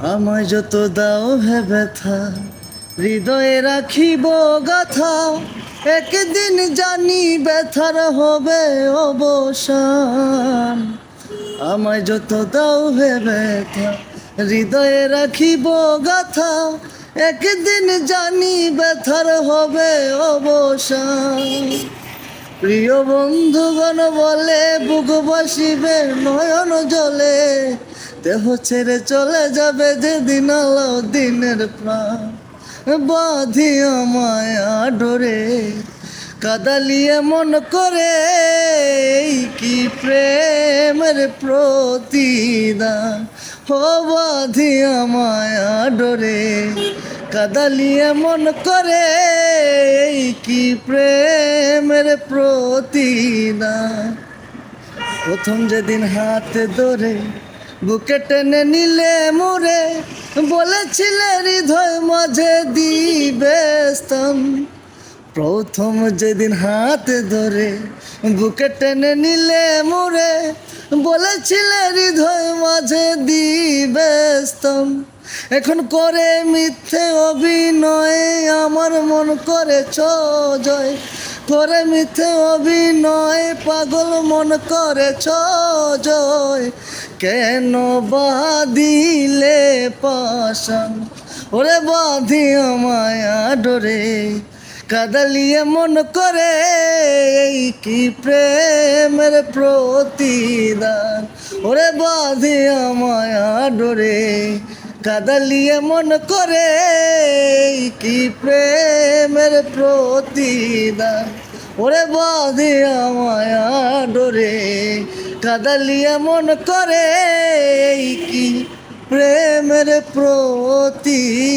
আমায় যত দাও হে ব্যথা, হৃদয়ে রাখিব গাথা। একদিন জানি ব্যথার হবে অবসান। আমায় যত দাও হে ব্যথা, হৃদয়ে রাখিব গাথা। একদিন জানি ব্যথার হবে অবসান। প্রিয় বন্ধুগণ, বলে বুক বসিবে নয়ন জলে। দেহ ছেড়ে চলে যাবে যেদিন আলো দিনের প্রাণ। বাঁধিয়া মায়া ডোরে কাদালিয়ে মন করে কি প্রেমের প্রতিদান? ও বাঁধিয়া মায়া ডোরে কাদালিয়ে মন করে কি প্রেমের প্রতিদান? প্রথম যেদিন হাতে ধরে বুকে টেনে নিলে মোরে বলেছিলে হৃদয় মাঝে দিবে স্থান প্রথম যেদিন হাত ধরে বুকে টেনে নিলে মোরে বলেছিলে হৃদয় মাঝে দিবে স্তম এখন করে মিথ্যে অভিনয় আমার মন করেছ জয়। করে মিথ্যে অভিনয়, পাগল মন করেছ জয়। কেন বাঁধিলে পাশান ওরে বাঁধিয়া মায়া ডোরে কাদালিয়ে মন করে এই কি প্রেমের প্রতিদান? ওরে বাঁধিয়া মায়া ডোরে কাদালিয়ে মন করে, কি প্রেমের প্রতিদান? ওরে বাঁধিয়া মায়া ডোরে কাদালিয়ে মন করে, কি প্রেমের প্রতিদান?